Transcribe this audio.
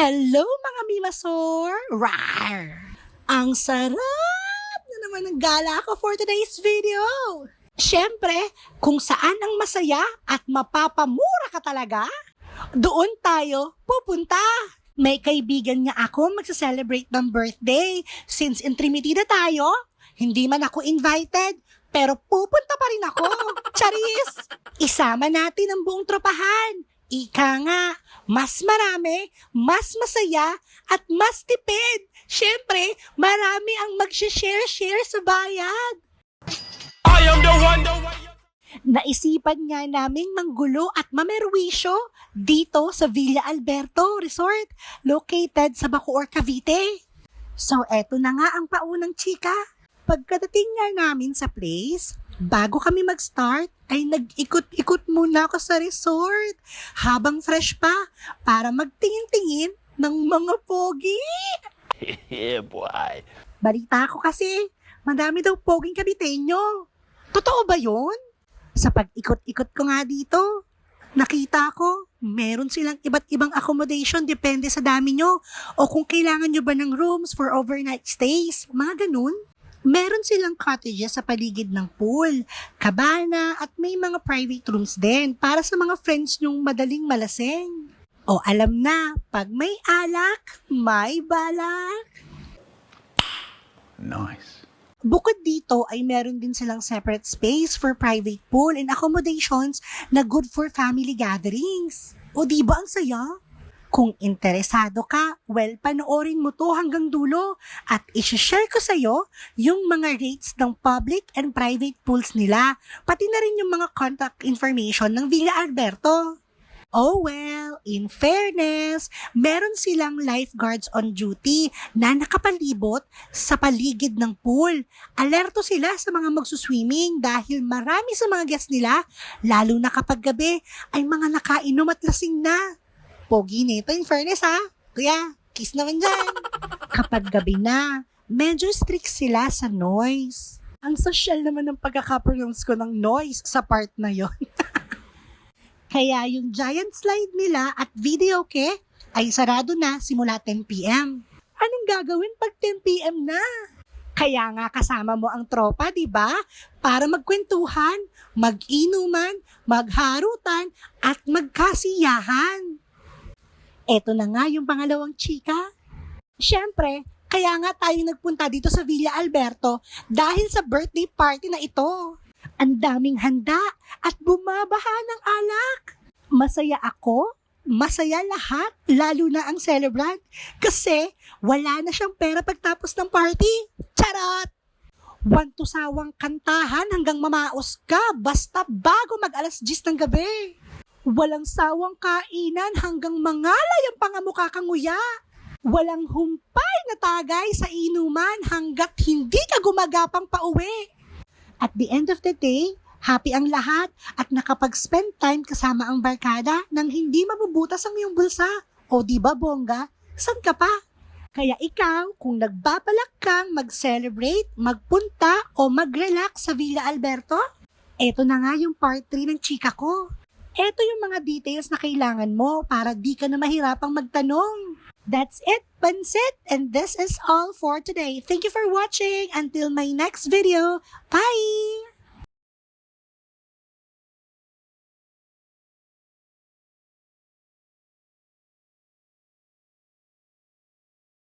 Hello mga Mimasor! Rar! Ang sarap na naman ng gala ko for today's video! Siyempre, kung saan ang masaya at mapapamura ka talaga, doon tayo pupunta. May kaibigan nga ako magsa-celebrate ng birthday. Since intrimitida tayo, hindi man ako invited, pero pupunta pa rin ako. Charis! Isama natin ang buong tropahan. Ika nga, mas marami, mas masaya, at mas tipid. Siyempre, marami ang mag-share-share sa bayad. I am the one, the one. Naisipan nga naming manggulo at mamerwisyo dito sa Villa Alberto Resort located sa Bacoor, Cavite. So eto na nga ang paunang chika. Pagkadating nga namin sa place, bago kami mag-start, ay nag-ikot-ikot muna ako sa resort habang fresh pa para magtingin-tingin ng mga pogi. Yeah, boy. Balita ko kasi, madami daw poging kabitenyo. Totoo ba yun? Sa pag-ikot-ikot ko nga dito, nakita ko, meron silang iba't ibang accommodation depende sa dami nyo o kung kailangan nyo ba ng rooms for overnight stays, mga ganun. Meron silang cottages sa paligid ng pool, kabana at may mga private rooms din para sa mga friends nyong madaling malaseng. O alam na, pag may alak, may balak. Nice. Bukod dito ay meron din silang separate space for private pool and accommodations na good for family gatherings. O di ba ang saya? Kung interesado ka, well, panoorin mo to hanggang dulo at isi-share ko sa'yo yung mga rates ng public and private pools nila, pati na rin yung mga contact information ng Villa Alberto. Oh well, in fairness, meron silang lifeguards on duty na nakapalibot sa paligid ng pool. Alerto sila sa mga magsuswimming dahil marami sa mga guests nila, lalo na kapag gabi, ay mga nakainom at lasing na. Pogi nito in fairness ha. Kuya, kiss naman dyan. kapag gabi na, medyo strict sila sa noise. Ang social naman ng pagkakapronounce ko ng noise sa part na yon. Kaya yung giant slide nila at video ke ay sarado na simula 10pm. Anong gagawin pag 10pm na? Kaya nga kasama mo ang tropa, di ba? Para magkwentuhan, mag-inuman, magharutan, at magkasiyahan. Eto na nga yung pangalawang chika. Siyempre, kaya nga tayo nagpunta dito sa Villa Alberto dahil sa birthday party na ito. Ang daming handa at bumabaha ng alak. Masaya ako, masaya lahat, lalo na ang celebrant kasi wala na siyang pera pagtapos ng party. Charot! One to sawang kantahan hanggang mamaos ka basta bago mag alas 10 ng gabi. Walang sawang kainan hanggang mangalay ang pangamukha kang nguya. Walang humpay na tagay sa inuman hanggat hindi ka gumagapang pauwi. At the end of the day, happy ang lahat at nakapag-spend time kasama ang barkada nang hindi mabubutas ang iyong bulsa. O di ba bongga? San ka pa? Kaya ikaw, kung nagbabalak kang mag-celebrate, magpunta o mag-relax sa Villa Alberto, eto na nga yung part 3 ng chika ko. Eto yung mga details na kailangan mo para di ka na mahirapang magtanong. That's it, Pansit, and this is all for today. Thank you for watching. Until my next video, bye!